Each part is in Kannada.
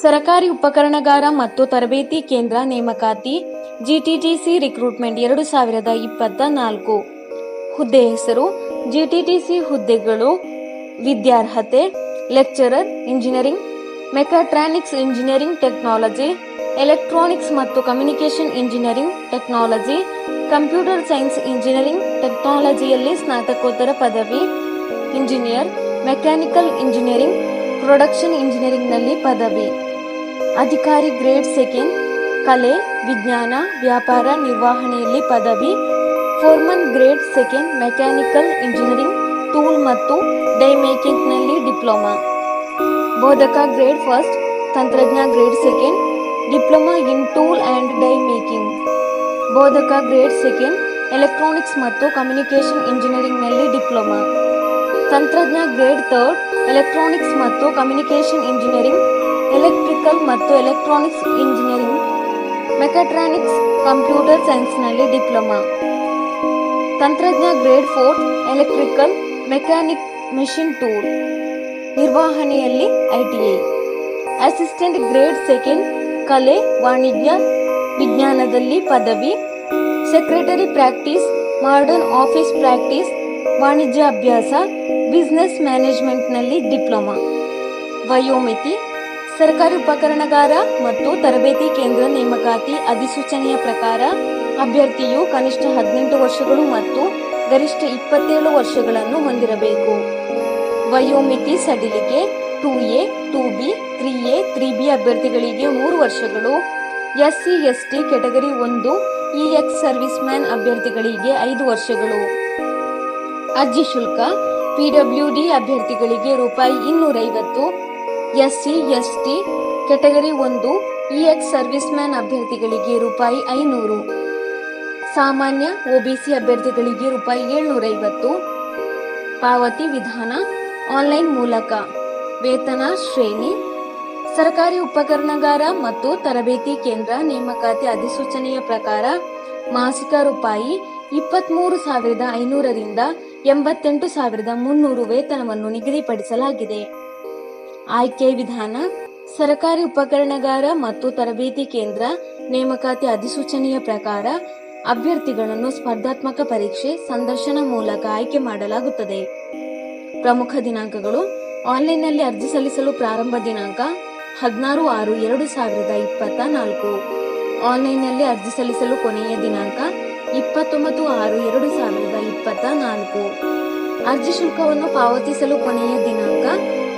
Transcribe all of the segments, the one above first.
ಸರಕಾರಿ ಉಪಕರಣಗಾರ ಮತ್ತು ತರಬೇತಿ ಕೇಂದ್ರ ನೇಮಕಾತಿ ಜಿಟಿಟಿಸಿ ರಿಕ್ರೂಟ್ಮೆಂಟ್ ಎರಡು ಸಾವಿರದ ಇಪ್ಪತ್ತ ನಾಲ್ಕು. ಹುದ್ದೆ ಹೆಸರು ಜಿಟಿಟಿಸಿ ಹುದ್ದೆಗಳು, ವಿದ್ಯಾರ್ಹತೆ lecturer engineering mechatronics engineering technology electronics ಮತ್ತು communication engineering technology computer science engineering ಟೆಕ್ನಾಲಜಿಯಲ್ಲಿ ಸ್ನಾತಕೋತ್ತರ ಪದವಿ ಇಂಜಿನಿಯರ್ ಮೆಕ್ಯಾನಿಕಲ್ ಇಂಜಿನಿಯರಿಂಗ್ ಪ್ರೊಡಕ್ಷನ್ ಇಂಜಿನಿಯರಿಂಗ್ನಲ್ಲಿ ಪದವಿ. ಅಧಿಕಾರಿ ಗ್ರೇಡ್ ಸೆಕೆಂಡ್, ಕಲೆ, ವಿಜ್ಞಾನ, ವ್ಯಾಪಾರ, ನಿರ್ವಹಣೆಯಲ್ಲಿ ಪದವಿ, foreman grade second, mechanical engineering, tool ಮತ್ತು ಡೈ ಮೇಕಿಂಗ್ನಲ್ಲಿ ಡಿಪ್ಲೊಮಾ. ಬೋಧಕ grade first, ತಂತ್ರಜ್ಞ grade second, diploma in tool and die making. ಬೋಧಕ ಗ್ರೇಡ್ ಸೆಕೆಂಡ್, ಎಲೆಕ್ಟ್ರಾನಿಕ್ಸ್ ಮತ್ತು ಕಮ್ಯುನಿಕೇಷನ್ ಇಂಜಿನಿಯರಿಂಗ್ನಲ್ಲಿ ಡಿಪ್ಲೊಮಾ. ತಂತ್ರಜ್ಞ ಗ್ರೇಡ್ ಥರ್ಡ್, ಎಲೆಕ್ಟ್ರಾನಿಕ್ಸ್ ಮತ್ತು ಕಮ್ಯುನಿಕೇಷನ್ ಇಂಜಿನಿಯರಿಂಗ್ ಎಲೆಕ್ಟ್ರಿಕಲ್ ಮತ್ತು ಎಲೆಕ್ಟ್ರಾನಿಕ್ಸ್ ಇಂಜಿನಿಯರಿಂಗ್ ಮೆಕಾಟ್ರಾನಿಕ್ಸ್ ಕಂಪ್ಯೂಟರ್ ಸೈನ್ಸ್ನಲ್ಲಿ diploma ತಂತ್ರಜ್ಞ grade four electrical mechanic machine tool ನಿರ್ವಹಣೆಯಲ್ಲಿ ಐಟಿಐ ಅಸಿಸ್ಟೆಂಟ್ ಗ್ರೇಡ್ ಸೆಕೆಂಡ್ ಕಲೆ, ವಾಣಿಜ್ಯ, ವಿಜ್ಞಾನದಲ್ಲಿ ಪದವಿ. Secretary practice modern office practice ವಾಣಿಜ್ಯ ಅಭ್ಯಾಸ ಬಿಸ್ನೆಸ್ ಮ್ಯಾನೇಜ್ಮೆಂಟ್ನಲ್ಲಿ ಡಿಪ್ಲೊಮಾ ವಯೋಮಿತಿ ಸರ್ಕಾರಿ ಉಪಕರಣಗಾರ ಮತ್ತು ತರಬೇತಿ ಕೇಂದ್ರ ನೇಮಕಾತಿ ಅಧಿಸೂಚನೆಯ ಪ್ರಕಾರ ಅಭ್ಯರ್ಥಿಯು ಕನಿಷ್ಠ ಹದಿನೆಂಟು ವರ್ಷಗಳು ಮತ್ತು ಗರಿಷ್ಠ ಇಪ್ಪತ್ತೇಳು ವರ್ಷಗಳನ್ನು ಹೊಂದಿರಬೇಕು. ವಯೋಮಿತಿ ಸಡಿಲಿಕೆ, two A, two B, three A, three B ಅಭ್ಯರ್ಥಿಗಳಿಗೆ ಮೂರು ವರ್ಷಗಳು. ಎಸ್ಸಿ ಎಸ್ ಟಿ ಕೆಟಗರಿ ಒಂದು, ಇ ಸರ್ವಿಸ್ ಮ್ಯಾನ್ ಅಭ್ಯರ್ಥಿಗಳಿಗೆ ಐದು ವರ್ಷಗಳು. ಅರ್ಜಿ ಶುಲ್ಕ ಪಿಡಬ್ಲ್ಯೂಡಿ ಅಭ್ಯರ್ಥಿಗಳಿಗೆ ರೂಪಾಯಿ ಇನ್ನೂರೈವತ್ತು ಎಸ್ಸಿ, ಎಸ್ಟಿ, ಕೆಟಗರಿ ಒಂದು, ಇ ಎಕ್ಸ್ ಸರ್ವಿಸ್ ಮ್ಯಾನ್ ಅಭ್ಯರ್ಥಿಗಳಿಗೆ ರೂಪಾಯಿ ಐನೂರು. ಸಾಮಾನ್ಯ ಒಬಿಸಿ ಅಭ್ಯರ್ಥಿಗಳಿಗೆ ರೂಪಾಯಿ ಏಳ್ನೂರೈವತ್ತು. ಪಾವತಿ ವಿಧಾನ ಆನ್ಲೈನ್ ಮೂಲಕ. ವೇತನ ಶ್ರೇಣಿ, ಸರ್ಕಾರಿ ಉಪಕರಣಗಾರ ಮತ್ತು ತರಬೇತಿ ಕೇಂದ್ರ ನೇಮಕಾತಿ ಅಧಿಸೂಚನೆಯ ಪ್ರಕಾರ ಮಾಸಿಕ ರೂಪಾಯಿ ಇಪ್ಪತ್ಮೂರು ಸಾವಿರದ ಐನೂರರಿಂದ ಎಂಬತ್ತೆಂಟು ಸಾವಿರದ ಮುನ್ನೂರು ವೇತನವನ್ನು ನಿಗದಿಪಡಿಸಲಾಗಿದೆ. ಆಯ್ಕೆ ವಿಧಾನ, ಸರಕಾರಿ ಉಪಕರಣಗಾರ ಮತ್ತು ತರಬೇತಿ ಕೇಂದ್ರ, ನೇಮಕಾತಿ ಅಧಿಸೂಚನೆಯ ಪ್ರಕಾರ ಅಭ್ಯರ್ಥಿಗಳನ್ನು ಸ್ಪರ್ಧಾತ್ಮಕ ಪರೀಕ್ಷೆ, ಸಂದರ್ಶನ ಮೂಲಕ ಆಯ್ಕೆ ಮಾಡಲಾಗುತ್ತದೆ. ಪ್ರಮುಖ ದಿನಾಂಕಗಳು, ಆನ್ಲೈನ್ನಲ್ಲಿ ಅರ್ಜಿ ಸಲ್ಲಿಸಲು ಪ್ರಾರಂಭ ದಿನಾಂಕ ಹದಿನಾರು ಆರು ಎರಡು ಸಾವಿರದ ಇಪ್ಪತ್ತ ನಾಲ್ಕು ಆನ್ಲೈನ್ನಲ್ಲಿ ಅರ್ಜಿ ಸಲ್ಲಿಸಲು ಕೊನೆಯ ದಿನಾಂಕ ಇಪ್ಪತ್ತೊಂಬತ್ತು ಆರು ಎರಡು ಸಾವಿರದ ಇಪ್ಪತ್ತ ನಾಲ್ಕು ಅರ್ಜಿ ಶುಲ್ಕವನ್ನು ಪಾವತಿಸಲು ಕೊನೆಯ ದಿನಾಂಕ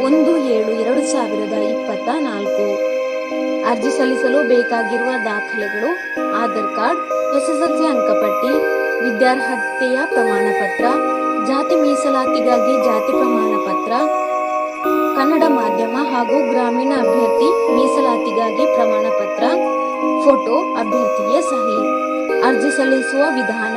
ಒಂದು ಏಳು ಎರಡು ಸಾವಿರದ ಇಪ್ಪತ್ತ ನಾಲ್ಕು. ಅರ್ಜಿ ಸಲ್ಲಿಸಲು ಬೇಕಾಗಿರುವ ದಾಖಲೆಗಳು, ಆಧಾರ್ ಕಾರ್ಡ್, ಎಸ್ಎಸ್ಎಲ್ಸಿ ಅಂಕಪಟ್ಟಿ, ವಿದ್ಯಾರ್ಹತೆಯ ಪ್ರಮಾಣ ಪತ್ರ ಜಾತಿ ಮೀಸಲಾತಿಗಾಗಿ ಜಾತಿ ಪ್ರಮಾಣ ಪತ್ರ ಕನ್ನಡ ಮಾಧ್ಯಮ ಹಾಗೂ ಗ್ರಾಮೀಣ ಅಭ್ಯರ್ಥಿ ಮೀಸಲಾತಿಗಾಗಿ ಪ್ರಮಾಣ ಪತ್ರ ಫೋಟೋ ಅಭ್ಯರ್ಥಿಯ ಸಹಿ. ಅರ್ಜಿ ಸಲ್ಲಿಸುವ ವಿಧಾನ